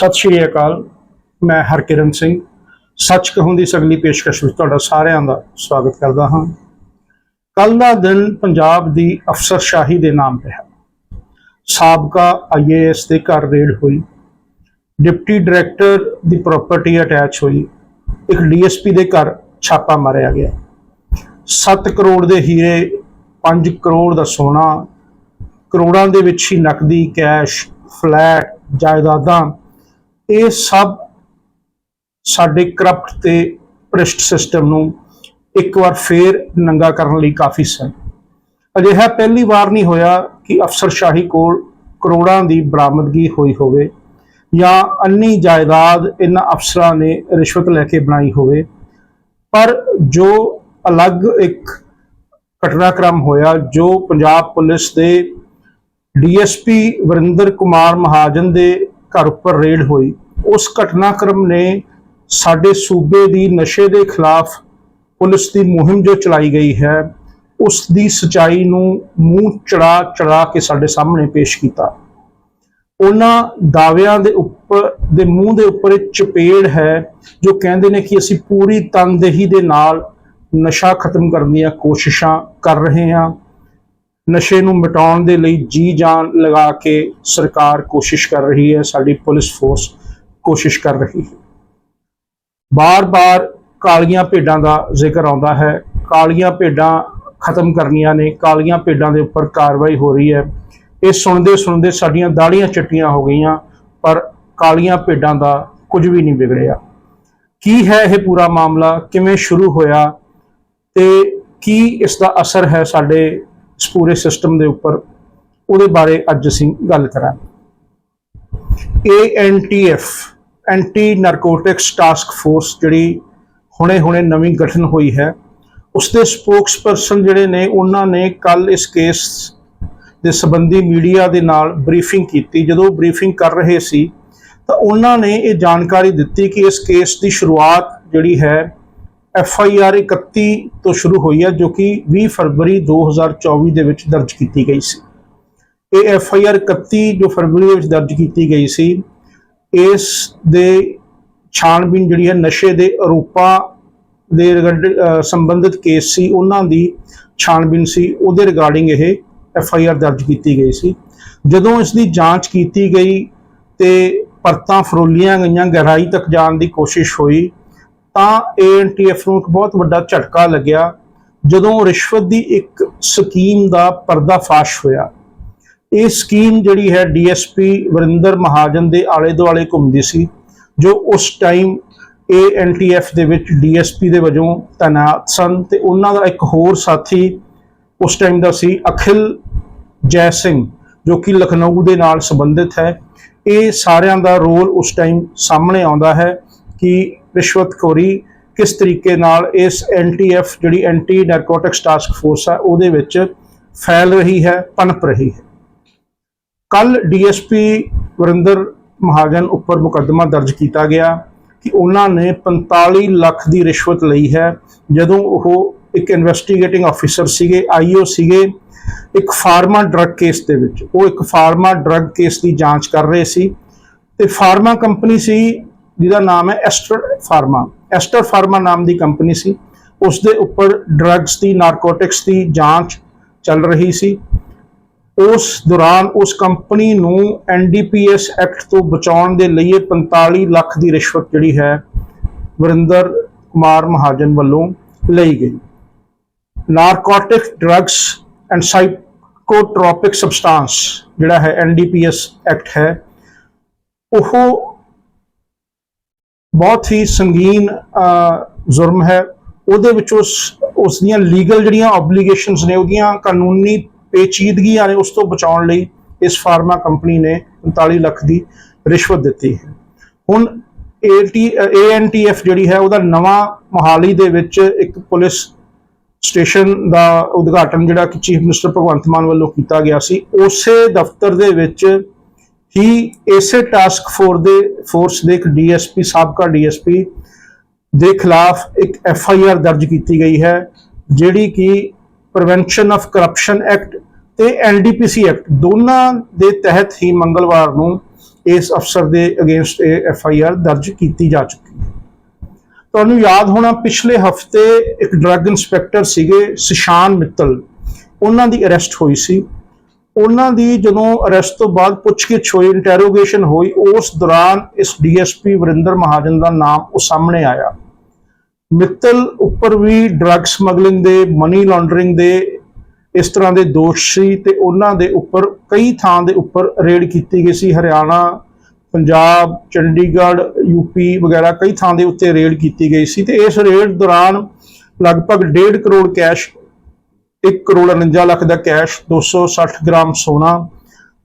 ਸਤਿ ਸ਼੍ਰੀ ਅਕਾਲ, ਮੈਂ ਹਰਕਿਰਨ ਸਿੰਘ। ਸੱਚ ਕਹੂੰ ਦੀ ਸਗਲੀ ਪੇਸ਼ਕਸ਼ ਵਿੱਚ ਤੁਹਾਡਾ ਸਾਰਿਆਂ ਦਾ ਸਵਾਗਤ ਕਰਦਾ ਹਾਂ। ਕੱਲ ਦਾ ਦਿਨ ਪੰਜਾਬ ਦੀ ਅਫਸਰਸ਼ਾਹੀ ਦੇ ਨਾਮ ਤੇ ਹੈ। ਸਾਬਕਾ ਆਈਏਐਸ ਦੇ ਘਰ ਰੇਡ ਹੋਈ, ਡਿਪਟੀ ਡਾਇਰੈਕਟਰ ਦੀ ਪ੍ਰਾਪਰਟੀ ਅਟੈਚ ਹੋਈ, ਇੱਕ ਡੀਐਸਪੀ ਦੇ ਘਰ ਛਾਪਾ ਮਾਰਿਆ ਗਿਆ। 7 ਕਰੋੜ ਦੇ ਹੀਰੇ 5 ਕਰੋੜ ਦਾ ਸੋਨਾ, ਕਰੋੜਾਂ ਦੇ ਵਿੱਚ ਹੀ ਨਕਦੀ, ਕੈਸ਼, ਫਲੈਟ, ਜਾਇਦਾਦਾਂ ਇਹ ਸਭ ਸਾਡੇ ਕਰਪਟ ਤੇ ਭ੍ਰਿਸ਼ਟ ਸਿਸਟਮ ਨੂੰ ਇੱਕ ਵਾਰ ਫੇਰ ਨੰਗਾ ਕਰਨ ਲਈ ਕਾਫੀ ਸਨ। ਅਜਿਹਾ ਪਹਿਲੀ ਵਾਰ ਨਹੀਂ ਹੋਇਆ ਕਿ ਅਫਸਰਸ਼ਾਹੀ ਕੋਲ ਕਰੋੜਾਂ ਦੀ ਬਰਾਮਦਗੀ ਹੋਈ ਹੋਵੇ ਜਾਂ ਅੰਨੀ ਜਾਇਦਾਦ ਇਹਨਾਂ ਅਫਸਰਾਂ ਨੇ ਰਿਸ਼ਵਤ ਲੈ ਕੇ ਬਣਾਈ ਹੋਵੇ। ਪਰ ਜੋ ਅਲੱਗ ਇੱਕ ਘਟਨਾਕ੍ਰਮ ਹੋਇਆ, ਜੋ ਪੰਜਾਬ ਪੁਲਿਸ ਦੇ ਡੀਐਸਪੀ ਵਰਿੰਦਰ ਕੁਮਾਰ ਮਹਾਜਨ ਦੇ ਘਰ ਉੱਪਰ ਰੇਡ ਹੋਈ। ਉਸ ਘਟਨਾਕ੍ਰਮ ਨੇ ਸਾਡੇ ਸੂਬੇ ਦੀ ਨਸ਼ੇ ਦੇ ਖਿਲਾਫ ਪੁਲਿਸ ਦੀ ਮੁਹਿੰਮ ਜੋ ਚਲਾਈ ਗਈ ਹੈ, ਉਸ ਦੀ ਸਚਾਈ ਨੂੰ ਮੂੰਹ ਚੜਾ ਚੜਾ ਕੇ ਸਾਡੇ ਸਾਹਮਣੇ ਪੇਸ਼ ਕੀਤਾ। ਉਹਨਾਂ ਦਾਅਵਿਆਂ ਦੇ ਉੱਪਰ, ਦੇ ਮੂੰਹ ਦੇ ਉੱਪਰ ਇੱਕ ਚਪੇੜ ਹੈ ਜੋ ਕਹਿੰਦੇ ਨੇ ਕਿ ਅਸੀਂ ਪੂਰੀ ਤਨਦੇਹੀ ਦੇ ਨਾਲ ਨਸ਼ਾ ਖਤਮ ਕਰਨ ਦੀਆਂ ਕੋਸ਼ਿਸ਼ਾਂ ਕਰ ਰਹੇ ਹਾਂ। ਨਸ਼ੇ ਨੂੰ ਮਿਟਾਉਣ ਦੇ ਲਈ ਜੀ ਜਾਨ ਲਗਾ ਕੇ ਸਰਕਾਰ ਕੋਸ਼ਿਸ਼ ਕਰ ਰਹੀ ਹੈ, ਸਾਡੀ ਪੁਲਿਸ ਫੋਰਸ ਕੋਸ਼ਿਸ਼ ਕਰ ਰਹੀ ਹੈ। ਬਾਰ-ਬਾਰ ਕਾਲੀਆਂ ਭੇਡਾਂ ਦਾ ਜ਼ਿਕਰ ਆਉਂਦਾ ਹੈ। ਕਾਲੀਆਂ ਭੇਡਾਂ ਖਤਮ ਕਰਨੀਆਂ ਨੇ, ਕਾਲੀਆਂ ਭੇਡਾਂ ਦੇ ਉੱਪਰ ਕਾਰਵਾਈ ਹੋ ਰਹੀ ਹੈ। ਇਹ ਸੁਣਦੇ ਸੁਣਦੇ ਸਾਡੀਆਂ ਦਾੜੀਆਂ ਚਿੱਟੀਆਂ ਹੋ ਗਈਆਂ, ਪਰ ਕਾਲੀਆਂ ਭੇਡਾਂ ਦਾ ਕੁਝ ਵੀ ਨਹੀਂ ਵਿਗੜਿਆ। ਕੀ ਹੈ ਇਹ ਪੂਰਾ ਮਾਮਲਾ? ਕਿਵੇਂ ਸ਼ੁਰੂ ਹੋਇਆ? ਤੇ ਕੀ ਇਸ ਦਾ ਅਸਰ ਹੈ ਸਾਡੇ ਪੂਰੇ ਸਿਸਟਮ ਦੇ ਉੱਪਰ ਉਹਦੇ ਬਾਰੇ ਅੱਜ ਅਸੀਂ ਗੱਲ ਕਰਾਂਗੇ। ANTF anti narcotics task force ਜਿਹੜੀ ਹੁਣੇ-ਹੁਣੇ ਨਵੀਂ ਗਠਨ ਹੋਈ ਹੈ ਉਸ ਦੇ ਸਪੋਕਸਪਰਸਨ ਜਿਹੜੇ ਨੇ, ਉਹਨਾਂ ਨੇ ਕੱਲ ਇਸ ਕੇਸ ਦੇ ਸੰਬੰਧੀ ਮੀਡੀਆ ਦੇ ਨਾਲ ਬਰੀਫਿੰਗ ਕੀਤੀ। ਜਦੋਂ ਬਰੀਫਿੰਗ ਕਰ ਰਹੇ ਸੀ, ਤਾਂ ਉਹਨਾਂ ਨੇ ਇਹ ਜਾਣਕਾਰੀ ਦਿੱਤੀ ਕਿ ਇਸ ਕੇਸ ਦੀ ਸ਼ੁਰੂਆਤ ਜਿਹੜੀ ਹੈ ਐਫ ਆਈ ਆਰ 31 ਤੋਂ ਸ਼ੁਰੂ ਹੋਈ ਹੈ, ਜੋ ਕਿ 20 ਫਰਵਰੀ 2024 ਦੇ ਵਿੱਚ ਦਰਜ ਕੀਤੀ ਗਈ ਸੀ। ਇਹ ਐਫ ਆਈ ਆਰ 31 ਜੋ ਫਰਵਰੀ ਦੇ ਵਿੱਚ ਦਰਜ ਕੀਤੀ ਗਈ ਸੀ, ਇਸ ਦੇ ਛਾਣਬੀਨ ਜਿਹੜੀ ਹੈ, ਨਸ਼ੇ ਦੇ ਆਰੋਪਾਂ ਦੇ ਰਿਗਾਰਡ- ਸੰਬੰਧਿਤ ਕੇਸ ਸੀ, ਉਹਨਾਂ ਦੀ ਛਾਣਬੀਨ ਸੀ। ਉਹਦੇ ਰਿਗਾਰਡਿੰਗ ਇਹ ਐਫ ਆਈ ਆਰ ਦਰਜ ਕੀਤੀ ਗਈ ਸੀ। ਜਦੋਂ ਇਸ ਦੀ ਜਾਂਚ ਕੀਤੀ ਗਈ ਤੇ ਪਰਤਾਂ ਫਰੋਲੀਆਂ ਗਈਆਂ, ਗਹਿਰਾਈ ਤੱਕ ਜਾਣ ਦੀ ਕੋਸ਼ਿਸ਼ ਹੋਈ ਤਾਂ ਏਐਨਟੀਐਫ ਨੂੰ ਇੱਕ ਬਹੁਤ ਵੱਡਾ ਝਟਕਾ ਲੱਗਿਆ, ਜਦੋਂ ਰਿਸ਼ਵਤ ਦੀ ਇੱਕ ਸਕੀਮ ਦਾ ਪਰਦਾਫਾਸ਼ ਹੋਇਆ। ਇਹ ਸਕੀਮ ਜਿਹੜੀ ਹੈ ਡੀਐਸਪੀ ਵਰਿੰਦਰ ਮਹਾਜਨ ਦੇ ਆਲੇ ਦੁਆਲੇ ਘੁੰਮਦੀ ਸੀ, ਜੋ ਉਸ ਟਾਈਮ ਏਐਨਟੀਐਫ ਦੇ ਵਿੱਚ ਡੀਐਸਪੀ ਦੇ ਵਜੋਂ ਤਾਇਨਾਤ ਸਨ ਤੇ ਉਹਨਾਂ ਦਾ ਇੱਕ ਹੋਰ ਸਾਥੀ ਉਸ ਟਾਈਮ ਦਾ ਸੀ ਅਖਿਲ ਜੈ ਸਿੰਘ, ਜੋ ਕਿ ਲਖਨਊ ਦੇ ਨਾਲ ਸੰਬੰਧਿਤ ਹੈ। ਇਹ ਸਾਰਿਆਂ ਦਾ ਰੋਲ ਉਸ ਟਾਈਮ ਸਾਹਮਣੇ ਆਉਂਦਾ ਹੈ ਕਿ ਰਿਸ਼ਵਤਖੋਰੀ ਕਿਸ ਤਰੀਕੇ ਨਾਲ ਇਸ ਐਨਟੀਐਫ ਜਿਹੜੀ ਐਂਟੀ ਨਾਰਕੋਟਿਕਸ ਟਾਸਕ ਫੋਰਸ ਹੈ ਉਹਦੇ ਵਿੱਚ ਫੈਲ ਰਹੀ ਹੈ, ਪਨਪ ਰਹੀ ਹੈ। ਕੱਲ ਡੀਐਸਪੀ ਵਰਿੰਦਰ ਮਹਾਜਨ ਉੱਪਰ ਮੁਕੱਦਮਾ ਦਰਜ ਕੀਤਾ ਗਿਆ ਕਿ ਉਹਨਾਂ ਨੇ 45 ਲੱਖ ਦੀ ਰਿਸ਼ਵਤ ਲਈ ਹੈ। ਜਦੋਂ ਉਹ ਇੱਕ ਇਨਵੈਸਟੀਗੇਟਿੰਗ ਆਫੀਸਰ ਸੀਗੇ ਆਈਓ ਸੀਗੇ, ਇੱਕ ਫਾਰਮਾ ਡਰੱਗ ਕੇਸ ਦੇ ਵਿੱਚ। ਉਹ ਇੱਕ ਫਾਰਮਾ ਡਰੱਗ ਕੇਸ ਦੀ ਜਾਂਚ ਕਰ ਰਹੇ ਸੀ। ਤੇ ਫਾਰਮਾ ਕੰਪਨੀ ਸੀ ਜਿਹਦਾ ਨਾਮ ਹੈ ਐਸਟਰ ਫਾਰਮਾ। ਐਸਟਰ ਫਾਰਮਾ ਨਾਮ ਦੀ ਕੰਪਨੀ ਸੀ। ਉਸ ਦੇ ਉੱਪਰ ਡਰੱਗਸ ਦੀ, ਨਾਰਕੋਟਿਕਸ ਦੀ ਜਾਂਚ ਚੱਲ ਰਹੀ ਸੀ। ਉਸ ਦੌਰਾਨ ਉਸ ਕੰਪਨੀ ਨੂੰ ਐਨਡੀਪੀਐਸ ਐਕਟ ਤੋਂ ਬਚਾਉਣ ਦੇ ਲਈ ਇਹ 45 ਲੱਖ ਦੀ ਰਿਸ਼ਵਤ ਜਿਹੜੀ ਹੈ ਵਰਿੰਦਰ ਕੁਮਾਰ ਮਹਾਜਨ ਵੱਲੋਂ ਲਈ ਗਈ। Narcotic drugs and psychotropic substance ਜਿਹੜਾ ਹੈ ਐਨਡੀਪੀਐਸ ਐਕਟ ਹੈ, ਉਹ ਬਹੁਤ ਹੀ ਸੰਗੀਨ ਅਹ, ਜੁਰਮ ਹੈ। ਉਹਦੇ ਵਿੱਚ ਉਸ ਉਸ ਦੀਆਂ ਲੀਗਲ ਜਿਹੜੀਆਂ ਆਬਲੀਗੇਸ਼ਨਸ ਨੇ ਉਹਦੀਆਂ ਕਾਨੂੰਨੀ ਪੇਚੀਦਗੀਆਂ ਨੇ ਉਸ ਤੋਂ ਬਚਾਉਣ ਲਈ ਇਸ ਫਾਰਮਾ ਕੰਪਨੀ ਨੇ 39 ਲੱਖ ਦੀ ਰਿਸ਼ਵਤ ਦਿੱਤੀ ਹੈ। ਹੁਣ ਏਟੀ ਏਐਨਟੀਐਫ ਜਿਹੜੀ ਹੈ ਉਹਦਾ ਨਵਾਂ ਮੋਹਾਲੀ ਦੇ ਵਿੱਚ ਇੱਕ ਪੁਲਿਸ ਸਟੇਸ਼ਨ ਦਾ ਉਦਘਾਟਨ ਜਿਹੜਾ ਕਿ ਚੀਫ ਮਿਨਿਸਟਰ ਭਗਵੰਤ ਮਾਨ ਵੱਲੋਂ ਕੀਤਾ ਗਿਆ ਸੀ ਉਸੇ ਦਫ਼ਤਰ ਦੇ ਵਿੱਚ ਹੀ ਇਸੇ ਟਾਸਕ ਫੋਰਸ ਦੇ ਫੋਰਸ ਦੇ ਇੱਕ ਡੀਐਸਪੀ ਸਾਬਕਾ ਡੀਐਸਪੀ ਦੇ ਖਿਲਾਫ ਇੱਕ ਐਫ ਆਈ ਆਰ ਦਰਜ ਕੀਤੀ ਗਈ ਹੈ, ਜਿਹੜੀ ਕਿ ਪ੍ਰੀਵੈਂਸ਼ਨ ਆਫ ਕਰਪਸ਼ਨ ਐਕਟ ਤੇ ਐਨਡੀਪੀਸੀ ਐਕਟ ਦੋਨਾਂ ਦੇ ਤਹਿਤ ਹੀ ਮੰਗਲਵਾਰ ਨੂੰ ਇਸ ਅਫਸਰ ਦੇ ਅਗੇਂਸਟ ਇਹ ਐਫ ਆਈ ਆਰ ਦਰਜ ਕੀਤੀ ਜਾ ਚੁੱਕੀ ਹੈ। ਤੁਹਾਨੂੰ ਯਾਦ ਹੋਣਾ, ਪਿਛਲੇ ਹਫ਼ਤੇ ਇੱਕ ਡਰੱਗ ਇੰਸਪੈਕਟਰ ਸੀਗੇ ਸਿਸ਼ਾਨ ਮਿੱਤਲ, ਉਹਨਾਂ ਦੀ ਅਰੈਸਟ ਹੋਈ ਸੀ। ਉਹਨਾਂ ਦੀ ਜਦੋਂ ਅਰੈਸਟ ਤੋਂ ਬਾਅਦ ਪੁੱਛਗਿੱਛ ਹੋਈ ਇੰਟਰੋਗੇਸ਼ਨ ਹੋਈ, ਉਸ ਦੌਰਾਨ ਇਸ ਡੀਐਸਪੀ ਵਰਿੰਦਰ ਮਹਾਜਨ ਦਾ ਨਾਮ ਉਹ ਸਾਹਮਣੇ ਆਇਆ। ਮਿੱਤਲ ਉੱਪਰ ਵੀ ਡਰੱਗ ਸਮਗਲਿੰਗ ਦੇ ਮਨੀ ਲਾਂਡਰਿੰਗ ਦੇ, ਇਸ ਤਰ੍ਹਾਂ ਦੇ ਦੋਸ਼ ਸੀ ਤੇ ਉਹਨਾਂ ਦੇ ਉੱਪਰ ਕਈ ਥਾਂ ਦੇ ਉੱਪਰ ਰੇਡ ਕੀਤੀ ਗਈ ਸੀ। ਹਰਿਆਣਾ, ਪੰਜਾਬ, ਚੰਡੀਗੜ੍ਹ ਯੂਪੀ ਵਗੈਰਾ ਕਈ ਥਾਂ ਦੇ ਉੱਤੇ ਰੇਡ ਕੀਤੀ ਗਈ ਸੀ ਤੇ ਇਸ ਰੇਡ ਦੌਰਾਨ ਲਗਭਗ 1.5 ਕਰੋੜ ਕੈਸ਼ 1 ਕਰੋੜ 49 ਲੱਖ ਦਾ ਕੈਸ਼ 260 ਗ੍ਰਾਮ ਸੋਨਾ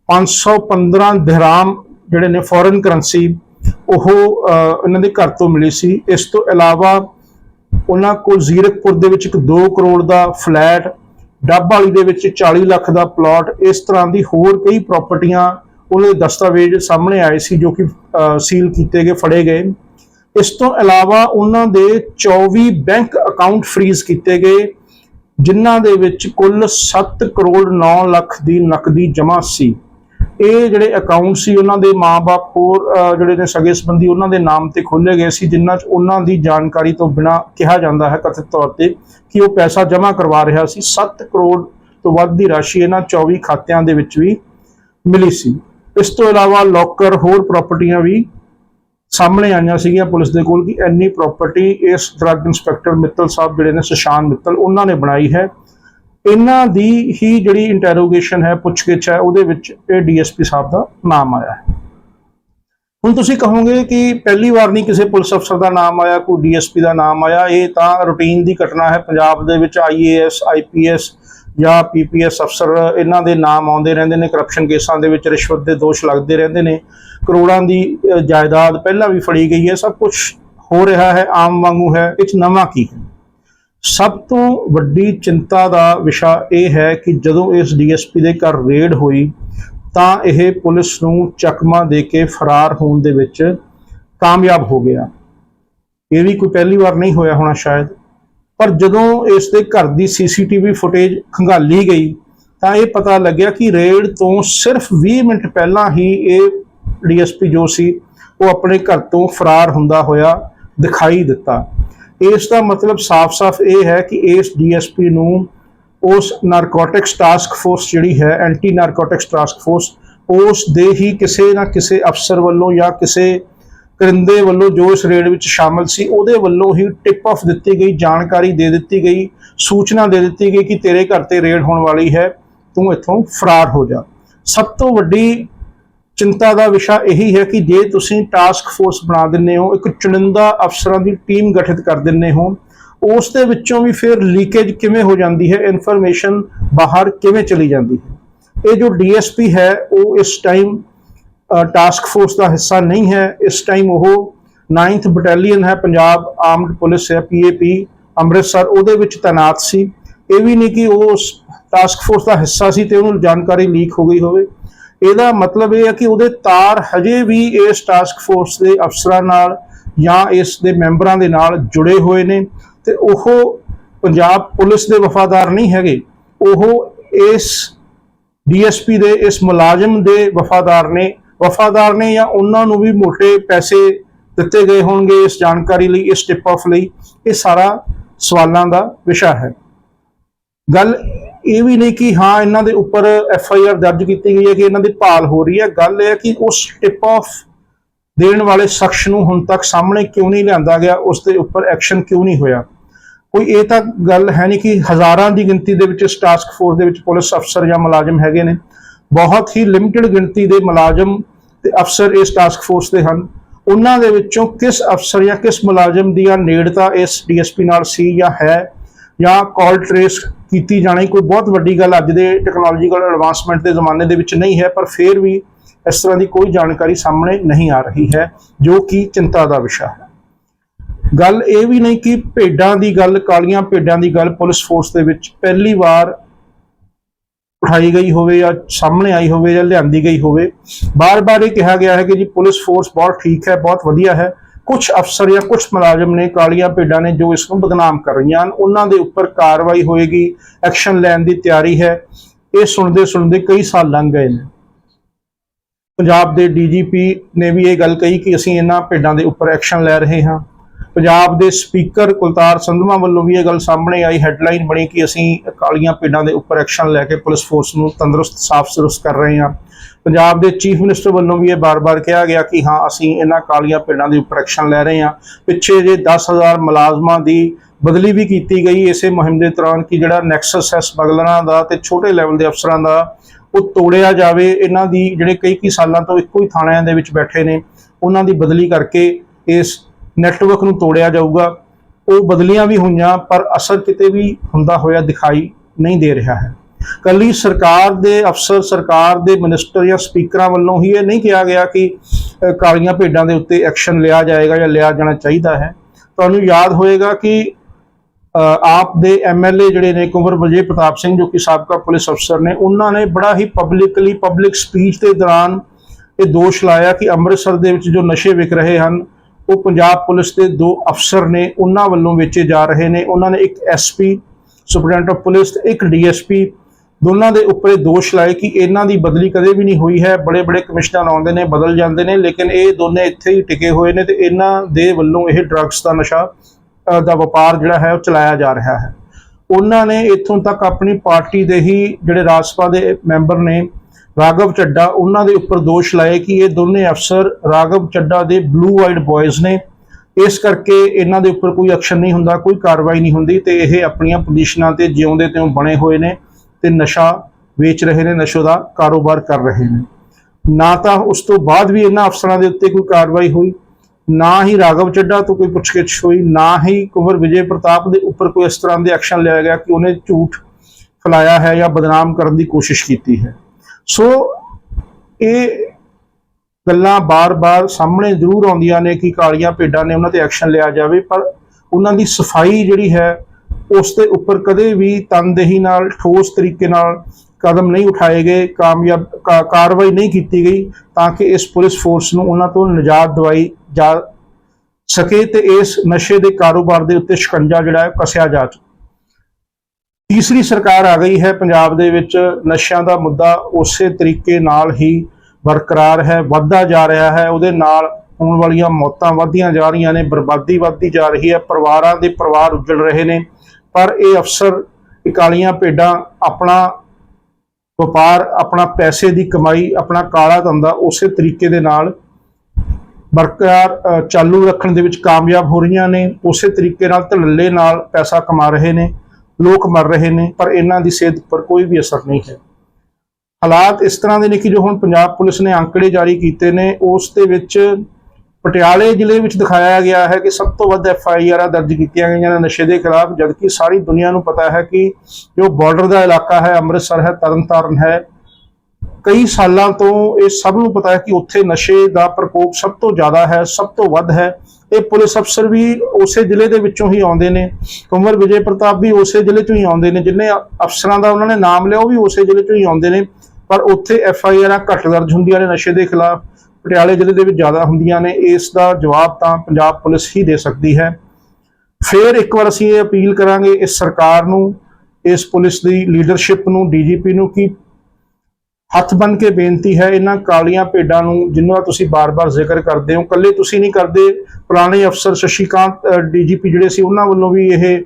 515 ਦਿਹਰਾਮ ਜਿਹੜੇ ਨੇ ਫੋਰਨ ਕਰੰਸੀ ਉਹ ਇਹਨਾਂ ਦੇ ਘਰ ਤੋਂ ਮਿਲੀ ਸੀ। ਇਸ ਤੋਂ ਇਲਾਵਾ ਉਹਨਾਂ ਕੋਲ ਜ਼ੀਰਕਪੁਰ ਦੇ ਵਿੱਚ ਇੱਕ 2 ਕਰੋੜ ਦਾ ਫਲੈਟ, ਡੱਬ ਵਾਲੀ ਦੇ ਵਿੱਚ 40 ਲੱਖ ਦਾ ਪਲਾਟ ਇਸ ਤਰ੍ਹਾਂ ਦੀ ਹੋਰ ਕਈ ਪ੍ਰਾਪਰਟੀਆਂ ਉਹਦੇ ਦਸਤਾਵੇਜ਼ ਸਾਹਮਣੇ ਆਏ ਸੀ ਜੋ ਕਿ ਸੀਲ ਕੀਤੇ ਗਏ, ਫੜੇ ਗਏ। ਇਸ ਤੋਂ ਇਲਾਵਾ ਉਹਨਾਂ ਦੇ 24 ਬੈਂਕ ਅਕਾਊਂਟ ਫ੍ਰੀਜ਼ ਕੀਤੇ ਗਏ। ਜਿਨ੍ਹਾਂ ਦੇ ਵਿੱਚ ਕੁੱਲ 7 ਕਰੋੜ 9 ਲੱਖ ਦੀ ਨਕਦੀ ਜਮ੍ਹਾਂ ਸੀ। ਇਹ ਜਿਹੜੇ ਅਕਾਊਂਟ ਸੀ, ਉਹਨਾਂ ਦੇ ਮਾਪੇ ਹੋਰ ਜਿਹੜੇ ਨੇ ਸਗੇ ਸੰਬੰਧੀ, ਉਹਨਾਂ ਦੇ ਨਾਮ ਤੇ ਖੋਲੇ ਗਏ ਸੀ, ਜਿਨ੍ਹਾਂ 'ਚ ਉਹਨਾਂ ਦੀ ਜਾਣਕਾਰੀ ਤੋਂ ਬਿਨਾ ਕਿਹਾ ਜਾਂਦਾ ਹੈ ਕਥਿਤ ਤੌਰ ਤੇ ਕਿ ਉਹ ਪੈਸਾ ਜਮ੍ਹਾਂ ਕਰਵਾ ਰਿਹਾ ਸੀ। 7 ਕਰੋੜ ਤੋਂ ਵੱਧ ਦੀ ਰਾਸ਼ੀ ਇਹਨਾਂ 24 ਖਾਤਿਆਂ ਦੇ ਵਿੱਚ ਵੀ ਮਿਲੀ ਸੀ। ਇਸ ਤੋਂ ਇਲਾਵਾ ਲੋਕਰ ਹੋਰ ਪ੍ਰਾਪਰਟੀਆਂ ਵੀ ਸਾਹਮਣੇ ਆਈਆਂ ਸੀਗੀਆਂ ਪੁਲਿਸ ਦੇ ਕੋਲ ਕਿ ਇੰਨੀ ਪ੍ਰਾਪਰਟੀ ਇਸ ਡਰੱਗ ਇੰਸਪੈਕਟਰ ਮਿੱਤਲ ਸਾਹਿਬ ਜਿਹੜੇ ਨੇ ਸੁਸ਼ਾਨ ਮਿੱਤਲ, ਉਹਨਾਂ ਨੇ ਬਣਾਈ ਹੈ। ਇਹਨਾਂ ਦੀ ਹੀ ਜਿਹੜੀ ਇੰਟਰੋਗੇਸ਼ਨ ਹੈ, ਪੁੱਛਗਿੱਛ ਹੈ, ਉਹਦੇ ਵਿੱਚ ਇਹ ਡੀਐਸਪੀ ਸਾਹਿਬ ਦਾ ਨਾਮ ਆਇਆ ਹੈ। ਹੁਣ ਤੁਸੀਂ ਕਹੋਗੇ ਕਿ ਪਹਿਲੀ ਵਾਰ ਨਹੀਂ ਕਿਸੇ ਪੁਲਿਸ ਅਫਸਰ ਦਾ ਨਾਮ ਆਇਆ, ਕੋਈ ਡੀਐਸਪੀ ਦਾ ਨਾਮ ਆਇਆ, ਇਹ ਤਾਂ ਰੂਟੀਨ ਦੀ ਘਟਨਾ ਹੈ। ਪੰਜਾਬ ਦੇ ਵਿੱਚ ਆਈਏਐਸ ਆਈਪੀਐਸ ਜਾਂ ਪੀਪੀਐਸ ਅਫਸਰ ਇਹਨਾਂ ਦੇ ਨਾਮ ਆਉਂਦੇ ਰਹਿੰਦੇ ਨੇ ਕਰਪਸ਼ਨ ਕੇਸਾਂ ਦੇ ਵਿੱਚ ਰਿਸ਼ਵਤ ਦੇ ਦੋਸ਼ ਲੱਗਦੇ ਰਹਿੰਦੇ ਨੇ। ਕਰੋੜਾਂ ਦੀ ਜਾਇਦਾਦ ਪਹਿਲਾਂ ਵੀ ਫੜੀ ਗਈ ਹੈ, ਸਭ ਕੁਝ ਹੋ ਰਿਹਾ ਹੈ, ਆਮ ਵਾਂਗੂ ਹੈ। ਇਹ 'ਚ ਨਵਾਂ ਕੀ? ਹੈ ਸਭ ਤੋਂ ਵੱਡੀ ਚਿੰਤਾ ਦਾ ਵਿਸ਼ਾ ਇਹ ਹੈ ਕਿ ਜਦੋਂ ਇਸ ਡੀਐਸਪੀ ਦੇ ਘਰ ਰੇਡ ਹੋਈ, ਤਾਂ ਇਹ ਪੁਲਿਸ ਨੂੰ ਚਕਮਾ ਦੇ ਕੇ ਫਰਾਰ ਹੋਣ ਦੇ ਵਿੱਚ ਕਾਮਯਾਬ ਹੋ ਗਿਆ। ਇਹ ਵੀ ਕੋਈ ਪਹਿਲੀ ਵਾਰ ਨਹੀਂ ਹੋਇਆ ਹੋਣਾ ਸ਼ਾਇਦ। ਪਰ ਜਦੋਂ ਇਸ ਦੇ ਘਰ ਦੀ ਸੀਸੀਟੀਵੀ ਫੁਟੇਜ ਖੰਗਾਲੀ ਗਈ, ਤਾਂ ਇਹ ਪਤਾ ਲੱਗਿਆ ਕਿ ਰੇਡ ਤੋਂ ਸਿਰਫ 20 ਮਿੰਟ ਪਹਿਲਾਂ ਹੀ ਇਹ ਡੀਐਸਪੀ ਜੋ ਸੀ, ਉਹ ਆਪਣੇ ਘਰ ਤੋਂ ਫਰਾਰ ਹੁੰਦਾ ਹੋਇਆ ਦਿਖਾਈ ਦਿੱਤਾ। ਇਸ ਦਾ ਮਤਲਬ ਸਾਫ਼-ਸਾਫ਼ ਇਹ ਹੈ ਕਿ ਇਸ ਡੀਐਸਪੀ ਨੂੰ ਉਸ ਨਾਰਕੋਟਿਕਸ ਟਾਸਕ ਫੋਰਸ ਜਿਹੜੀ ਹੈ ਐਂਟੀ ਨਾਰਕੋਟਿਕਸ ਟਾਸਕ ਫੋਰਸ, ਉਸ ਦੇ ਹੀ ਕਿਸੇ ਨਾ ਕਿਸੇ ਅਫਸਰ ਵੱਲੋਂ ਜਾਂ ਕਿਸੇ ਕਰਿੰਦੇ ਵੱਲੋਂ ਜੋ ਇਸ ਰੇਡ ਵਿੱਚ ਸ਼ਾਮਲ ਸੀ, ਉਹਦੇ ਵੱਲੋਂ ਹੀ ਟਿਪ ਆਫ ਦਿੱਤੀ ਗਈ, ਜਾਣਕਾਰੀ ਦੇ ਦਿੱਤੀ ਗਈ, ਸੂਚਨਾ ਦੇ ਦਿੱਤੀ ਗਈ ਕਿ ਤੇਰੇ ਘਰ ਤੇ ਰੇਡ ਹੋਣ ਵਾਲੀ ਹੈ, ਤੂੰ ਇੱਥੋਂ ਫਰਾਰ ਹੋ ਜਾ। ਸਭ ਤੋਂ ਵੱਡੀ ਚਿੰਤਾ ਦਾ ਵਿਸ਼ਾ ਇਹੀ ਹੈ ਕਿ ਜੇ ਤੁਸੀਂ ਟਾਸਕ ਫੋਰਸ ਬਣਾ ਦਿੰਦੇ ਹੋ, ਇੱਕ ਚੁਣਿੰਦਾ ਅਫਸਰਾਂ ਦੀ ਟੀਮ ਗਠਿਤ ਕਰ ਦਿੰਦੇ ਹੋ, ਉਸ ਦੇ ਵਿੱਚੋਂ ਵੀ ਫਿਰ ਲੀਕੇਜ ਕਿਵੇਂ ਹੋ ਜਾਂਦੀ ਹੈ ਇਨਫੋਰਮੇਸ਼ਨ ਬਾਹਰ ਕਿਵੇਂ ਚਲੀ ਜਾਂਦੀ ਹੈ? ਇਹ ਜੋ ਡੀਐਸਪੀ ਹੈ, ਉਹ ਇਸ ਟਾਈਮ ਟਾਸਕ ਫੋਰਸ ਦਾ ਹਿੱਸਾ ਨਹੀਂ ਹੈ। ਇਸ ਟਾਈਮ ਉਹ 9th ਬਟਾਲੀਅਨ ਹੈ, ਪੰਜਾਬ ਆਰਮਡ ਪੁਲਿਸ ਹੈ ਪੀਏਪੀ ਅੰਮ੍ਰਿਤਸਰ, ਉਹਦੇ ਵਿੱਚ ਤਾਇਨਾਤ ਸੀ। ਇਹ ਵੀ ਨਹੀਂ ਕਿ ਉਹ ਉਸ ਟਾਸਕ ਫੋਰਸ ਦਾ ਹਿੱਸਾ ਸੀ ਤੇ ਉਹਨੂੰ ਜਾਣਕਾਰੀ ਲੀਕ ਹੋ ਗਈ ਹੋਵੇ। ਇਹਦਾ ਮਤਲਬ ਇਹ ਹੈ ਕਿ ਉਹਦੇ ਤਾਰ ਹਜੇ ਵੀ ਇਸ ਟਾਸਕ ਫੋਰਸ ਦੇ ਅਫਸਰਾਂ ਨਾਲ ਜਾਂ ਇਸ ਦੇ ਮੈਂਬਰਾਂ ਦੇ ਨਾਲ ਜੁੜੇ ਹੋਏ ਨੇ ਤੇ ਉਹ ਪੰਜਾਬ ਪੁਲਿਸ ਦੇ ਵਫਾਦਾਰ ਨਹੀਂ ਹੈਗੇ। ਉਹ ਇਸ ਡੀਐਸਪੀ ਦੇ, ਇਸ ਮੁਲਾਜ਼ਮ ਦੇ ਵਫਾਦਾਰ ਨੇ। ਵਫਾਦਾਰ ਨੇ ਜਾਂ ਉਹਨਾਂ ਨੂੰ ਵੀ ਮੋਟੇ ਪੈਸੇ ਦਿੱਤੇ ਗਏ ਹੋਣਗੇ ਇਸ ਜਾਣਕਾਰੀ ਲਈ, ਇਸ ਟਿਪ ਆਫ ਲਈ, ਇਹ ਸਾਰਾ ਸਵਾਲਾਂ ਦਾ ਵਿਸ਼ਾ ਹੈ। ਗੱਲ ਇਹ ਵੀ ਨਹੀਂ ਕਿ ਹਾਂ ਇਹਨਾਂ ਦੇ ਉੱਪਰ ਐਫ ਆਈ ਆਰ ਦਰਜ ਕੀਤੀ ਗਈ ਹੈ ਕਿ ਇਹਨਾਂ ਦੀ ਭਾਲ ਹੋ ਰਹੀ ਹੈ। ਗੱਲ ਇਹ ਹੈ ਕਿ ਉਸ ਟਿਪ ਆਫ ਦੇਣ ਵਾਲੇ ਸ਼ਖਸ ਨੂੰ ਹੁਣ ਤੱਕ ਸਾਹਮਣੇ ਕਿਉਂ ਨਹੀਂ ਲਿਆਂਦਾ ਗਿਆ, ਉਸ ਦੇ ਉੱਪਰ ਐਕਸ਼ਨ ਕਿਉਂ ਨਹੀਂ ਹੋਇਆ? ਕੋਈ ਇਹ ਤਾਂ ਗੱਲ ਹੈ ਨਹੀਂ ਕਿ ਹਜ਼ਾਰਾਂ ਦੀ ਗਿਣਤੀ ਦੇ ਵਿੱਚ, ਇਸ ਟਾਸਕ ਫੋਰਸ ਦੇ ਵਿੱਚ ਪੁਲਿਸ ਅਫਸਰ ਜਾਂ ਮੁਲਾਜ਼ਮ ਹੈਗੇ ਨੇ। ਬਹੁਤ ਹੀ ਲਿਮਟਿਡ ਗਿਣਤੀ ਦੇ ਮੁਲਾਜ਼ਮ ਤੇ ਅਫਸਰ ਇਸ ਟਾਸਕ ਫੋਰਸ ਦੇ ਹਨ। ਉਹਨਾਂ ਦੇ ਵਿੱਚੋਂ ਕਿਸ ਅਫਸਰ ਜਾਂ ਕਿਸ ਮੁਲਾਜ਼ਮ ਦੀਆਂ ਨੇੜਤਾ ਇਸ ਡੀਐਸਪੀ ਨਾਲ ਸੀ ਜਾਂ ਹੈ ਜਾਂ ਕਾਲ ਟ੍ਰੇਸ ਕੀਤੀ ਜਾਣੀ ਕੋਈ ਬਹੁਤ ਵੱਡੀ ਗੱਲ ਅੱਜ ਦੇ ਟੈਕਨੋਲੋਜੀਕਲ ਐਡਵਾਂਸਮੈਂਟ ਦੇ ਜ਼ਮਾਨੇ ਦੇ ਵਿੱਚ ਨਹੀਂ ਹੈ, ਪਰ ਫਿਰ ਵੀ ਇਸ ਤਰ੍ਹਾਂ ਦੀ ਕੋਈ ਜਾਣਕਾਰੀ ਸਾਹਮਣੇ ਨਹੀਂ ਆ ਰਹੀ ਹੈ, ਜੋ ਕਿ ਚਿੰਤਾ ਦਾ ਵਿਸ਼ਾ ਹੈ। ਗੱਲ ਇਹ ਵੀ ਨਹੀਂ ਕਿ ਭੇਡਾਂ ਦੀ ਗੱਲ, ਕਾਲੀਆਂ ਭੇਡਾਂ ਦੀ ਗੱਲ ਪੁਲਿਸ ਫੋਰਸ ਦੇ ਵਿੱਚ ਪਹਿਲੀ ਵਾਰ ਉਠਾਈ ਗਈ ਹੋਵੇ ਜਾਂ ਸਾਹਮਣੇ ਆਈ ਹੋਵੇ ਜਾਂ ਲਿਆਂਦੀ ਗਈ ਹੋਵੇ, ਬਾਰ-ਬਾਰ ਇਹ ਕਿਹਾ ਗਿਆ ਹੈ ਕਿ ਜੀ ਪੁਲਿਸ ਫੋਰਸ ਬਹੁਤ ਠੀਕ ਹੈ, ਬਹੁਤ ਵਧੀਆ ਹੈ। ਕੁਝ ਅਫਸਰ ਜਾਂ ਕੁਝ ਮੁਲਾਜ਼ਮ ਨੇ ਕਾਲੀਆਂ ਭੇਡਾਂ ਨੇ ਜੋ ਇਸ ਨੂੰ ਬਦਨਾਮ ਕਰ ਰਹੀਆਂ ਹਨ, ਉਹਨਾਂ ਦੇ ਉੱਪਰ ਕਾਰਵਾਈ ਹੋਏਗੀ ਐਕਸ਼ਨ ਲੈਣ ਦੀ ਤਿਆਰੀ ਹੈ। ਇਹ ਸੁਣਦੇ ਸੁਣਦੇ ਕਈ ਸਾਲ ਲੰਘ ਗਏ ਨੇ। ਪੰਜਾਬ ਦੇ ਡੀਜੀਪੀ ਨੇ ਵੀ ਇਹ ਗੱਲ ਕਹੀ ਕਿ ਅਸੀਂ ਇਹਨਾਂ ਭੇਡਾਂ ਦੇ ਉੱਪਰ ਐਕਸ਼ਨ ਲੈ ਰਹੇ ਹਾਂ। ਪੰਜਾਬ ਦੇ ਸਪੀਕਰ ਕੁਲਤਾਰ ਸੰਧਵਾ ਵੱਲੋਂ ਵੀ ਇਹ ਗੱਲ ਸਾਹਮਣੇ ਆਈ। ਹੈਡਲਾਈਨ ਬਣੀ ਕਿ ਅਸੀਂ ਕਾਲੀਆਂ ਭੇਡਾਂ ਦੇ ਉੱਪਰ ਐਕਸ਼ਨ ਲੈ ਕੇ ਪੁਲਿਸ ਫੋਰਸ ਨੂੰ ਤੰਦਰੁਸਤ ਸਾਫ਼ ਸੁਰਸ ਕਰ ਰਹੇ ਹਾਂ। ਪੰਜਾਬ ਦੇ ਚੀਫ ਮਿਨਿਸਟਰ ਵੱਲੋਂ ਵੀ ਇਹ ਬਾਰ-ਬਾਰ ਕਿਹਾ ਗਿਆ ਕਿ ਹਾਂ, ਅਸੀਂ ਇਹਨਾਂ ਕਾਲੀਆਂ ਭੇਡਾਂ ਦੇ ਉੱਪਰ ਐਕਸ਼ਨ ਲੈ ਰਹੇ ਹਾਂ। ਪਿੱਛੇ ਜੇ 10000 ਮੁਲਾਜ਼ਮਾਂ ਦੀ ਬਦਲੀ ਵੀ ਕੀਤੀ ਗਈ, ਇਸੇ ਮੁਹਿੰਮ ਦੇ ਦੌਰਾਨ ਕਿ ਜਿਹੜਾ ਨੈਕਸਸ ਹੈ ਸਮਗਲਰਾਂ ਦਾ ਤੇ ਛੋਟੇ ਲੈਵਲ ਦੇ ਅਫਸਰਾਂ ਦਾ ਉਹ ਤੋੜਿਆ ਜਾਵੇ, ਇਹਨਾਂ ਦੀ ਜਿਹੜੇ ਕਈ ਕਈ ਸਾਲਾਂ ਤੋਂ ਇੱਕੋ ਹੀ ਥਾਣਿਆਂ ਦੇ ਵਿੱਚ ਬੈਠੇ ਨੇ, ਉਹਨਾਂ ਦੀ ਬਦਲੀ ਕਰਕੇ ਇਸ ਨੈਟਵਰਕ ਨੂੰ ਤੋੜਿਆ ਜਾਊਗਾ। ਉਹ ਬਦਲੀਆਂ ਵੀ ਹੋਈਆਂ, ਪਰ ਅਸਰ ਕਿਤੇ ਵੀ ਹੁੰਦਾ ਹੋਇਆ ਦਿਖਾਈ ਨਹੀਂ ਦੇ ਰਿਹਾ ਹੈ। ਕੱਲੀ ਸਰਕਾਰ ਦੇ ਅਫਸਰ, ਸਰਕਾਰ ਦੇ ਮਿਨਿਸਟਰ ਜਾਂ ਸਪੀਕਰਾਂ ਵੱਲੋਂ ਹੀ ਇਹ ਨਹੀਂ ਕਿਹਾ ਗਿਆ ਕਿ ਕਾਲੀਆਂ ਭੇਡਾਂ ਦੇ ਉੱਤੇ ਐਕਸ਼ਨ ਲਿਆ ਜਾਏਗਾ ਜਾਂ ਲਿਆ ਜਾਣਾ ਚਾਹੀਦਾ ਹੈ। ਤੁਹਾਨੂੰ ਯਾਦ ਹੋਏਗਾ ਕਿ ਆਪ ਦੇ ਐਮਐਲਏ ਜਿਹੜੇ ਨੇ, ਕੁੰਵਰ ਵਿਜੇ ਪ੍ਰਤਾਪ ਸਿੰਘ ਜੋ ਕਿ ਸਾਬਕਾ ਪੁਲਿਸ ਅਫਸਰ ਨੇ, ਉਹਨਾਂ ਨੇ ਬੜਾ ਹੀ ਪਬਲਿਕਲੀ, ਪਬਲਿਕ ਸਪੀਚ ਦੇ ਦੌਰਾਨ ਇਹ ਦੋਸ਼ ਲਾਇਆ ਕਿ ਅੰਮ੍ਰਿਤਸਰ ਦੇ ਵਿੱਚ ਜੋ ਨਸ਼ੇ ਵਿਕ ਰਹੇ ਹਨ ਉਹ ਪੰਜਾਬ ਪੁਲਿਸ ਦੇ ਦੋ ਅਫਸਰ ਨੇ, ਉਹਨਾਂ ਵੱਲੋਂ ਵੇਚੇ ਜਾ ਰਹੇ ਨੇ। ਉਹਨਾਂ ਨੇ ਇੱਕ ਐਸਪੀ ਸੁਪਰਡੈਂਟ ਆਫ ਪੁਲਿਸ ਤੇ ਇੱਕ ਡੀਐਸਪੀ ਦੋਨਾਂ ਦੇ ਉੱਪਰ ਦੋਸ਼ ਲਾਏ ਕਿ ਇਹਨਾਂ ਦੀ ਬਦਲੀ ਕਦੇ ਵੀ ਨਹੀਂ ਹੋਈ ਹੈ। ਬੜੇ ਬੜੇ ਕਮਿਸ਼ਨਰ ਆਉਂਦੇ ਨੇ, ਬਦਲ ਜਾਂਦੇ ਨੇ, ਲੇਕਿਨ ਇਹ ਦੋਨੇ ਇੱਥੇ ਹੀ ਟਿਕੇ ਹੋਏ ਨੇ ਤੇ ਇਹਨਾਂ ਦੇ ਵੱਲੋਂ ਇਹ ਡਰੱਗਸ ਦਾ ਨਸ਼ਾ ਦਾ ਵਪਾਰ ਜਿਹੜਾ ਹੈ ਉਹ ਚਲਾਇਆ ਜਾ ਰਿਹਾ ਹੈ। ਉਹਨਾਂ ਨੇ ਇੱਥੋਂ ਤੱਕ ਆਪਣੀ ਪਾਰਟੀ ਦੇ ਹੀ ਜਿਹੜੇ ਰਾਜ ਸਭਾ ਦੇ ਮੈਂਬਰ ਨੇ ਰਾਘਵ ਚੱਡਾ, ਉਹਨਾਂ ਦੇ ਉੱਪਰ ਦੋਸ਼ ਲਾਏ ਕਿ ਇਹ ਦੋਨੇ ਅਫਸਰ ਰਾਘਵ ਚੱਡਾ ਦੇ ਬਲੂ ਆਈਡ ਬॉयਜ਼ ਨੇ। ਇਸ ਕਰਕੇ ਇਹਨਾਂ ਦੇ ਉੱਪਰ ਕੋਈ ਐਕਸ਼ਨ ਨਹੀਂ ਹੁੰਦਾ, ਕੋਈ ਕਾਰਵਾਈ ਨਹੀਂ ਹੁੰਦੀ ਤੇ ਇਹ ਆਪਣੀਆਂ ਪੋਜੀਸ਼ਨਾਂ ਤੇ ਜਿਉਂਦੇ ਤਿਉਂ ਬਣੇ ਹੋਏ ਨੇ ਤੇ ਨਸ਼ਾ ਵੇਚ ਰਹੇ ਨੇ, ਨਸ਼ੋ ਦਾ ਕਾਰੋਬਾਰ ਕਰ ਰਹੇ ਨੇ। ਨਾ ਤਾਂ ਉਸ ਤੋਂ ਬਾਅਦ ਵੀ ਇਹਨਾਂ ਅਫਸਰਾਂ ਦੇ ਉੱਤੇ ਕੋਈ ਕਾਰਵਾਈ ਹੋਈ, ਨਾ ਹੀ ਰਾਘਵ ਚੱਡਾ ਤੋਂ ਕੋਈ ਪੁੱਛਗਿੱਛ ਹੋਈ, ਨਾ ਹੀ ਕੁੰਵਰ ਵਿਜੇ ਪ੍ਰਤਾਪ ਦੇ ਉੱਪਰ ਕੋਈ ਇਸ ਤਰ੍ਹਾਂ ਦੇ ਐਕਸ਼ਨ ਲਿਆ ਗਿਆ ਕਿ ਉਹਨੇ ਝੂਠ ਫੈਲਾਇਆ ਹੈ ਜਾਂ ਬਦਨਾਮ ਕਰਨ ਦੀ ਕੋਸ਼ਿਸ਼ ਕੀਤੀ ਹੈ। ਸੋ ਇਹ ਗੱਲਾਂ ਬਾਰ-ਬਾਰ ਸਾਹਮਣੇ ਜ਼ਰੂਰ ਆਉਂਦੀਆਂ ਨੇ ਕਿ ਕਾਲੀਆਂ ਭੇਡਾਂ ਨੇ ਉਹਨਾਂ ਤੇ ਐਕਸ਼ਨ ਲਿਆ ਜਾਵੇ, ਪਰ ਉਹਨਾਂ ਦੀ ਸਫ਼ਾਈ ਜਿਹੜੀ ਹੈ, ਉਸ ਦੇ ਉੱਪਰ ਕਦੇ ਵੀ ਤਨਦੇਹੀ ਨਾਲ, ਠੋਸ ਤਰੀਕੇ ਨਾਲ ਕਦਮ ਨਹੀਂ ਉਠਾਏ ਗਏ, ਕਾਮਯਾਬ, ਕਾ- ਕਾਰਵਾਈ ਨਹੀਂ ਕੀਤੀ ਗਈ ਤਾਂ ਕਿ ਇਸ ਪੁਲਿਸ ਫੋਰਸ ਨੂੰ ਉਹਨਾਂ ਤੋਂ ਨਿਜਾਤ ਦਵਾਈ ਜਾ ਸਕੇ ਤੇ ਇਸ ਨਸ਼ੇ ਦੇ ਕਾਰੋਬਾਰ ਦੇ ਉੱਤੇ ਸ਼ਿਕੰਜਾ ਜਿਹੜਾ ਹੈ ਕਸਿਆ ਜਾ ਤੀਸਰੀ ਸਰਕਾਰ ਆ ਗਈ ਹੈ ਪੰਜਾਬ ਦੇ ਵਿੱਚ ਨਸ਼ਿਆਂ ਦਾ ਮੁੱਦਾ ਉਸੇ ਤਰੀਕੇ ਨਾਲ ਹੀ ਬਰਕਰਾਰ ਹੈ, ਵੱਧਦਾ ਜਾ ਰਿਹਾ ਹੈ, ਉਹਦੇ ਨਾਲ ਹੋਣ ਵਾਲੀਆਂ ਮੌਤਾਂ ਵੱਧਦੀਆਂ ਜਾ ਰਹੀਆਂ ਨੇ, ਬਰਬਾਦੀ ਵੱਧਦੀ ਜਾ ਰਹੀ ਹੈ, ਪਰਿਵਾਰਾਂ ਦੇ ਪਰਿਵਾਰ ਉੱਜੜ ਰਹੇ ਨੇ, ਪਰ ਇਹ ਅਫਸਰ ਇਕਾਲੀਆਂ ਭੇਡਾਂ ਆਪਣਾ ਵਪਾਰ, ਆਪਣਾ ਪੈਸੇ ਦੀ ਕਮਾਈ, ਆਪਣਾ ਕਾਲਾ ਧੰਦਾ ਉਸੇ ਤਰੀਕੇ ਦੇ ਨਾਲ ਬਰਕਰਾਰ ਚਾਲੂ ਰੱਖਣ ਦੇ ਵਿੱਚ ਕਾਮਯਾਬ ਹੋ ਰਹੀਆਂ ਨੇ, ਉਸੇ ਤਰੀਕੇ ਨਾਲ ਧੜੱਲੇ ਨਾਲ ਪੈਸਾ ਕਮਾ ਰਹੇ ਨੇ। ਲੋਕ ਮਰ ਰਹੇ ਨੇ, ਪਰ ਇਹਨਾਂ ਦੀ ਸਿਹਤ ਉੱਪਰ ਕੋਈ ਵੀ ਅਸਰ ਨਹੀਂ ਹੈ। ਹਾਲਾਤ ਇਸ ਤਰ੍ਹਾਂ ਦੇ ਨੇ ਕਿ ਜੋ ਹੁਣ ਪੰਜਾਬ ਪੁਲਿਸ ਨੇ ਅੰਕੜੇ ਜਾਰੀ ਕੀਤੇ ਨੇ, ਉਸ ਦੇ ਵਿੱਚ ਪਟਿਆਲੇ ਜ਼ਿਲ੍ਹੇ ਵਿੱਚ ਦਿਖਾਇਆ ਗਿਆ ਹੈ ਕਿ ਸਭ ਤੋਂ ਵੱਧ ਐਫ ਆਈ ਆਰਾਂ ਦਰਜ ਕੀਤੀਆਂ ਗਈਆਂ ਨੇ ਨਸ਼ੇ ਦੇ ਖਿਲਾਫ, ਜਦਕਿ ਸਾਰੀ ਦੁਨੀਆ ਨੂੰ ਪਤਾ ਹੈ ਕਿ ਜੋ ਬਾਰਡਰ ਦਾ ਇਲਾਕਾ ਹੈ, ਅੰਮ੍ਰਿਤਸਰ ਹੈ, ਤਰਨਤਾਰਨ ਹੈ, ਕਈ ਸਾਲਾਂ ਤੋਂ ਇਹ ਸਭ ਨੂੰ ਪਤਾ ਹੈ ਕਿ ਉੱਥੇ ਨਸ਼ੇ ਦਾ ਪ੍ਰਕੋਪ ਸਭ ਤੋਂ ਜ਼ਿਆਦਾ ਹੈ, ਸਭ ਤੋਂ ਵੱਧ ਹੈ। ਇਹ ਪੁਲਿਸ ਅਫਸਰ ਵੀ ਉਸੇ ਜ਼ਿਲ੍ਹੇ ਦੇ ਵਿੱਚੋਂ ਹੀ ਆਉਂਦੇ ਨੇ। ਕੁੰਵਰ ਵਿਜੇ ਪ੍ਰਤਾਪ ਵੀ ਉਸੇ ਜ਼ਿਲ੍ਹੇ ਚੋਂ ਹੀ ਆਉਂਦੇ ਨੇ। ਜਿੰਨੇ ਅਫਸਰਾਂ ਦਾ ਉਹਨਾਂ ਨੇ ਨਾਮ ਲਿਆ, ਉਹ ਵੀ ਉਸੇ ਜ਼ਿਲ੍ਹੇ ਚੋਂ ਹੀ ਆਉਂਦੇ ਨੇ। ਪਰ ਉੱਥੇ ਐਫ ਆਈ ਆਰਾਂ ਘੱਟ ਦਰਜ ਹੁੰਦੀਆਂ ਨੇ ਨਸ਼ੇ ਦੇ ਖਿਲਾਫ। ਪਟਿਆਲੇ ਜ਼ਿਲ੍ਹੇ ਦੇ ਵਿੱਚ ਜ਼ਿਆਦਾ ਹੁੰਦੀਆਂ ਨੇ। ਇਸ ਦਾ ਜਵਾਬ ਤਾਂ ਪੰਜਾਬ ਪੁਲਿਸ ਹੀ ਦੇ ਸਕਦੀ ਹੈ। ਫਿਰ ਇੱਕ ਵਾਰ ਅਸੀਂ ਇਹ ਅਪੀਲ ਕਰਾਂਗੇ ਇਸ ਸਰਕਾਰ ਨੂੰ, ਇਸ ਪੁਲਿਸ ਦੀ ਲੀਡਰਸ਼ਿਪ ਨੂੰ, ਡੀਜੀਪੀ ਨੂੰ, ਕਿ ਹੱਥ ਬੰਨ ਕੇ ਬੇਨਤੀ ਹੈ, ਇਹਨਾਂ ਕਾਲੀਆਂ ਭੇਡਾਂ ਨੂੰ ਜਿਨ੍ਹਾਂ ਦਾ ਤੁਸੀਂ ਬਾਰ-ਬਾਰ ਜ਼ਿਕਰ ਕਰਦੇ ਹੋ ਕੱਲੇ ਤੁਸੀਂ ਨਹੀਂ ਕਰਦੇ, ਪੁਰਾਣੇ ਅਫਸਰ ਸ਼ਸ਼ੀਕਾਂਤ ਡੀਜੀਪੀ ਜਿਹੜੇ ਸੀ, ਉਹਨਾਂ ਵੱਲੋਂ ਵੀ ਇਹ,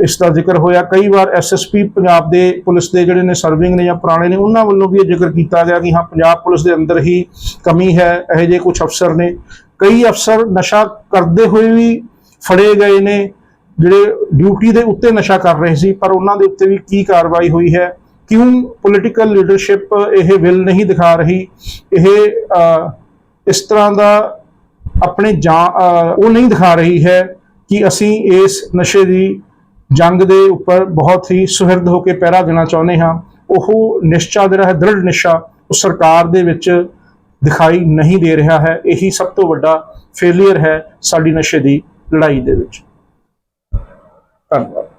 ਇਸ ਦਾ ਜ਼ਿਕਰ ਹੋਇਆ। ਕਈ ਵਾਰ ਐਸਐਸਪੀ ਪੰਜਾਬ ਦੇ ਪੁਲਿਸ ਦੇ ਜਿਹੜੇ ਨੇ ਸਰਵਿੰਗ ਨੇ ਜਾਂ ਪੁਰਾਣੇ ਨੇ, ਉਹਨਾਂ ਵੱਲੋਂ ਵੀ ਇਹ ਜ਼ਿਕਰ ਕੀਤਾ ਗਿਆ ਕਿ ਹਾਂ, ਪੰਜਾਬ ਪੁਲਿਸ ਦੇ ਅੰਦਰ ਹੀ ਕਮੀ ਹੈ, ਇਹੋ ਜਿਹੇ ਕੁਝ ਅਫਸਰ ਨੇ। ਕਈ ਅਫਸਰ ਨਸ਼ਾ ਕਰਦੇ ਹੋਏ ਵੀ ਫੜੇ ਗਏ ਨੇ, ਜਿਹੜੇ ਡਿਊਟੀ ਦੇ ਉੱਤੇ ਨਸ਼ਾ ਕਰ ਰਹੇ ਸੀ, ਪਰ ਉਹਨਾਂ ਦੇ ਉੱਤੇ ਵੀ ਕੀ ਕਾਰਵਾਈ ਹੋਈ ਹੈ ਕਿਉਂ ਪੋਲੀਟੀਕਲ ਲੀਡਰਸ਼ਿਪ ਇਹ ਵਿਲ ਨਹੀਂ ਦਿਖਾ ਰਹੀ? ਇਹ ਇਸ ਤਰ੍ਹਾਂ ਦਾ ਆਪਣੇ ਜਾਂ ਉਹ ਨਹੀਂ ਦਿਖਾ ਰਹੀ ਹੈ ਕਿ ਅਸੀਂ ਇਸ ਨਸ਼ੇ ਦੀ ਜੰਗ ਦੇ ਉੱਪਰ ਬਹੁਤ ਹੀ ਸੁਹਿਰਦ ਹੋ ਕੇ ਪਹਿਰਾ ਦੇਣਾ ਚਾਹੁੰਦੇ ਹਾਂ। ਉਹ ਨਿਸ਼ਚਾ ਜਿਹੜਾ ਹੈ, ਦ੍ਰਿੜ ਨਿਸ਼ਾ ਉਹ ਸਰਕਾਰ ਦੇ ਵਿੱਚ ਦਿਖਾਈ ਨਹੀਂ ਦੇ ਰਿਹਾ ਹੈ। ਇਹੀ ਸਭ ਤੋਂ ਵੱਡਾ ਫੇਲਿਅਰ ਹੈ ਸਾਡੀ ਨਸ਼ੇ ਦੀ ਲੜਾਈ ਦੇ ਵਿੱਚ। ਧੰਨਵਾਦ।